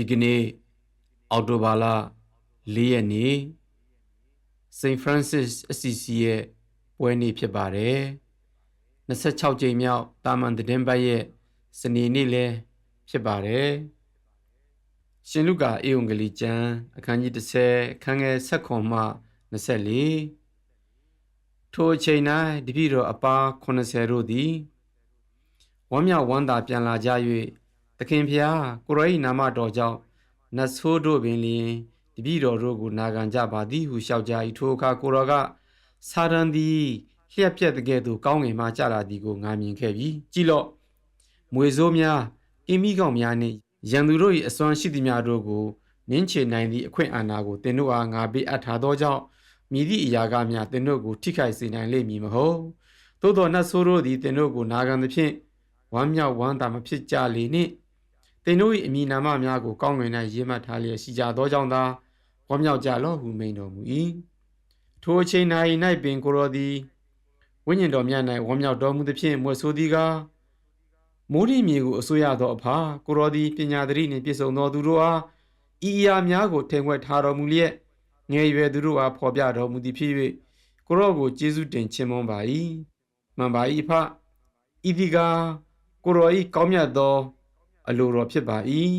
ဒီကနေ့အောက်တိုဘာလ၄ရက်နေ့စိန့်ဖရန်စစ်အစီစီရဲ့ပွဲနေ့ဖြစ်ပါတယ်26ကြိမ်မြောက်တာမန်သတင်းပတ်ရဲ့စနေနေ့လည်းဖြစ်ပါတယ်ရှင်လုကာအေုံဂလီကျမ်းအခန်းကြီး30အခန်းငယ်7မှ24ထိုအချိန်၌တပည့်တော်အပါ80တို့သည်ဝမ်းမြောက်ဝမ်းသာပြန်လာကြ၍ သခင်ဖျားကိုရောဤနာမတော်ကြောင့်နတ်ဆိုးတို့ပင်လျင်တပည့်တော်တို့ကိုနာခံကြပါသည်ဟုလျှောက်ကြ၏ထိုအခါကိုရောကစာရန်သည်လျှက်ပြက်တဲ့ကဲ့သို့ကောင်းငင်မှကြလာသည်ကိုငါမြင်ခဲ့ပြီကြည်လော့မွေစိုးများအင်းမိကောင်များနှင့်ရန်သူတို့၏အစွမ်းရှိသည်များတို့ကိုနင်းချေနိုင်သည့်အခွင့်အာဏာကိုသင်တို့အားငါပေးအပ်ထားသောကြောင့်မြည်သည့်အရာကမျှသင်တို့ကိုထိခိုက်စေနိုင်လိမ့်မည်မဟုတ်သို့သောနတ်ဆိုးတို့သည်သင်တို့ကိုနာခံသဖြင့်ဝမ်းမြောက်ဝမ်းသာမဖြစ်ကြလေနှင့် သင်တို့၏အမိနာမများကိုကောင်းငင်၌ရေးမှတ်ထားလျက်ရှိကြသောကြောင့်သာဝမ်းမြောက်ကြလော့ဟုမိန်တော်မူ၏ထိုအချိန်၌၌ပင်ကိုရောသည်ဝိညာဉ်တော်မြတ်၌ဝမ်းမြောက်တော်မူသဖြင့်မွေဆိုသည်ကားမိုးရိမြေကိုအစိုးရသောအဖာကိုရောသည်ပညာသတိနှင့်ပြည့်စုံသောသူတို့အားဤအရာများကိုထင်ခွက်ထားတော်မူလျက်ငယ်ရွယ်သူတို့အားဖော်ပြတော်မူသည်ဖြစ်၍ကိုရောကိုကျေးဇူးတင်ချီးမွမ်းပါ၏မှန်ပါ၏ဖဤဒီကားကိုရောဤကောင်းမြတ်သော အလိုတော်ဖြစ်ပါ၏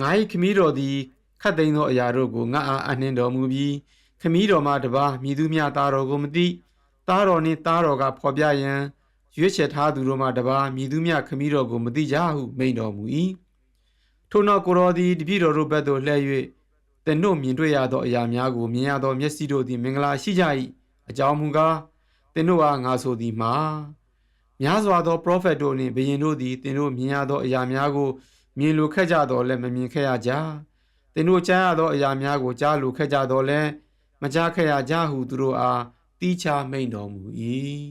ငါ၏ခမည်းတော်သည်ခတ်သိမ်းသောအရာတို့ကိုငါအားအနှင်းတော်မူပြီးခမည်းတော်မှတပါမြည်သူမြသားတော်ကိုမသိသားတော်နှင့်သားတော်ကဖော်ပြရန်ရွေးချယ်ထားသူတို့မှတပါမြည်သူမြခမည်းတော်ကိုမသိကြဟုမိန့်တော်မူ၏ထို့နောက်ကိုရောသည်တပည့်တော်တို့ဘက်သို့လှည့်၍သင်တို့မြင်တွေ့ရသောအရာများကိုမြင်ရသောမျက်စိတို့သည်မင်္ဂလာရှိကြ၏အကြောင်းမူကားသင်တို့အားငါဆိုသည်မှာ များစွာသောပရောဖက်တို့နှင့်ဘုရင်တို့သည်သင်တို့မြင်ရသောအရာများကိုမြင်လိုခဲ့ကြတော်လဲမမြင်ခဲ့ရကြသင်တို့ကြားရသောအရာများကိုကြားလိုခဲ့ကြတော်လဲမကြားခဲ့ရကြဟုသူတို့အားတီးခြားမိန်တော်မူ၏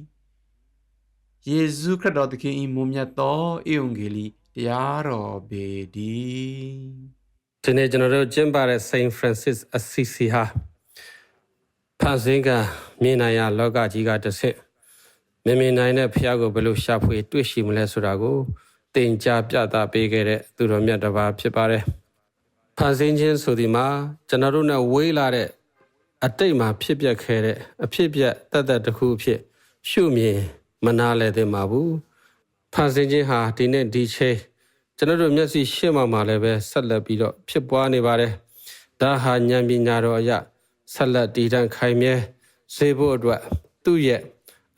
ယေရှုခရစ်တော်သခင်၏မွန်မြတ်သောဧဝံဂေလိတရားတော်ပေတည်းဒီနေ့ကျွန်တော်တို့ကျင်းပတဲ့ Saint Francis Assisi ဟာဖန်ဆင်းကမြင်နိုင်ရလောကကြီးကတစ်ဆင့် မမြင်နိုင်တဲ့ဖះကိုဘယ်လိုရှာဖွေတွေ့ရှိမလဲဆိုတာကိုတင် जा ပြသပေးခဲ့တဲ့သူတော်မြတ်တစ်ပါးဖြစ်ပါတယ်။ဖန်ဆင်းခြင်းဆိုဒီမှာကျွန်တော်တို့နဲ့ဝေးလာတဲ့အတိတ်မှာဖြစ်ပျက်ခဲ့တဲ့အဖြစ်ပြက်တတ်တတ်တစ်ခုအဖြစ်ရှုမြင်မနာလဲသင့်ပါဘူး။ဖန်ဆင်းခြင်းဟာဒီနေ့ဒီချိန်ကျွန်တော်တို့မျက်စိရှေ့မှာမှလည်းပဲဆက်လက်ပြီးတော့ဖြစ်ပွားနေပါတယ်။ဒါဟာဉာဏ်ပညာတော်အရဆက်လက်တည်တံ့ခိုင်မြဲစေဖို့အတွက်သူ့ရဲ့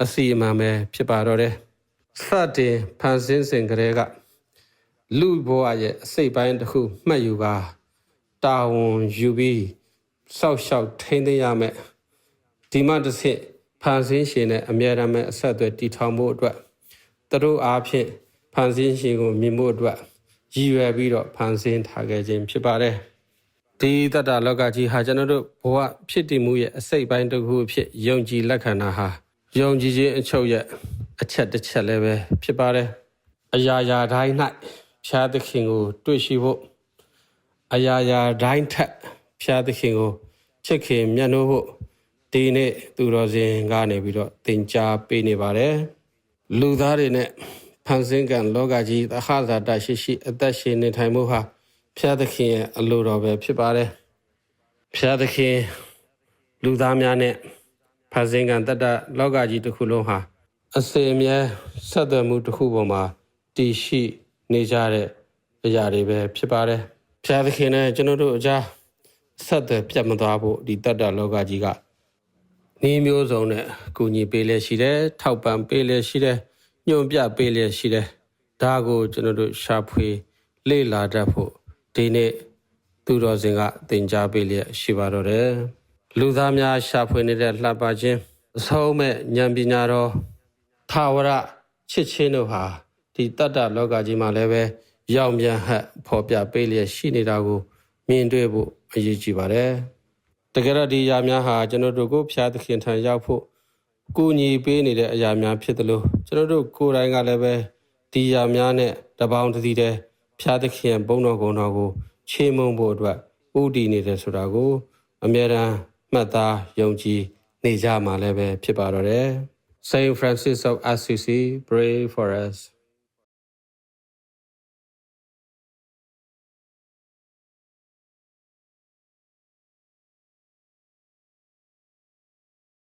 အစီအမံပဲဖြစ်ပါတော့တယ်။စတင်ဖန်ဆင်းစဉ်ကလေးကလူဘဝရဲ့အစိတ်ပိုင်းတစ်ခုမှတ်ယူပါတာဝန်ယူပြီးစောက်ရှောက်ထိန်းသိမ်းရမယ်။ဒီမှတစ်ဆင့်ဖန်ဆင်းရှင်နဲ့အမြဲတမ်းအဆက်အသွယ်တည်ထောင်ဖို့အတွက်သူတို့အားဖြင့်ဖန်ဆင်းရှင်ကိုမြင်ဖို့အတွက်ရည်ရွယ်ပြီးတော့ဖန်ဆင်းထားခဲ့ခြင်းဖြစ်ပါတယ်။ဒီတတ္တလောကကြီးဟာကျွန်တော်တို့ဘဝဖြစ်တည်မှုရဲ့အစိတ်ပိုင်းတစ်ခုအဖြစ်ယုံကြည်လက်ခံတာဟာ ယုံကြည်ခြင်းအချုပ်ရဲ့အချက်တစ်ချက်လည်းပဲဖြစ်ပါတယ်။အရာရာတိုင်း၌ဖျားသခင်ကို တွေ့ရှိဖို့အရာရာတိုင်းထက်ဖျားသခင်ကိုချစ်ခင်မြတ်နိုးဖို့ဒီနေ့သူတော်စင်ကနေပြီးတော့သင်ကြားပေးနေပါတယ်။လူသားတွေနဲ့ဖန်ဆင်းကံလောကကြီးသဟဇာတရှိရှိအသက်ရှင်နေထိုင်မှုဟာဖျားသခင်ရဲ့အလိုတော်ပဲဖြစ်ပါတယ်။ဖျားသခင်လူသားများနဲ့ ဖန်ဆင်းကံတတ္တလောကကြီးတစ်ခုလုံးဟာအစေအမြဲဆက်သွယ်မှုတစ်ခုပေါ်မှာတည်ရှိနေကြတဲ့အရာတွေပဲဖြစ်ပါတယ်။ဖျားသခင်နဲ့ကျွန်တော်တို့အကြားဆက်သွယ်ပြတ်မသွားဖို့ဒီတတ္တလောကကြီးကနေမျိုးစုံနဲ့ကူညီပေးလျက်ရှိတယ်ထောက်ပံ့ပေးလျက်ရှိတယ်ညွန်ပြပေးလျက်ရှိတယ်ဒါကိုကျွန်တော်တို့ရှာဖွေလေ့လာတတ်ဖို့ဒီနေ့သူတော်စင်ကသင်ကြားပေးလျက်ရှိပါတော့တယ် လူသားများရှာဖွေနေတဲ့လှပခြင်းအဆုံးမဲ့ဉာဏ်ပညာတော်ထာဝရချစ်ချင်းတို့ဟာဒီတတ္တလောကကြီးမှာလည်းပဲရောက်မြန်ဟတ်ဖော်ပြပေးလျက်ရှိနေတာကိုမြင်တွေ့ဖို့အရေးကြီးပါတယ်တကယ်တော့ဒီအရာများဟာကျွန်တော်တို့ကိုဖျားသခင်ထံရောက်ဖို့ကူညီပေးနေတဲ့အရာများဖြစ်တယ်လို့ကျွန်တော်တို့ကိုယ်တိုင်ကလည်းပဲဒီအရာများနဲ့တပေါင်းတည်းတည်းဖျားသခင်ဘုန်းတော်ကုံတော်ကိုချေးမုံဖို့အတွက်ဥတည်နေတယ်ဆိုတာကိုအမြဲတမ်း မှတ်သားယုံကြည်နေကြမှာလည်းပဲဖြစ်ပါတော့တယ် Saint Francis of Assisi pray for us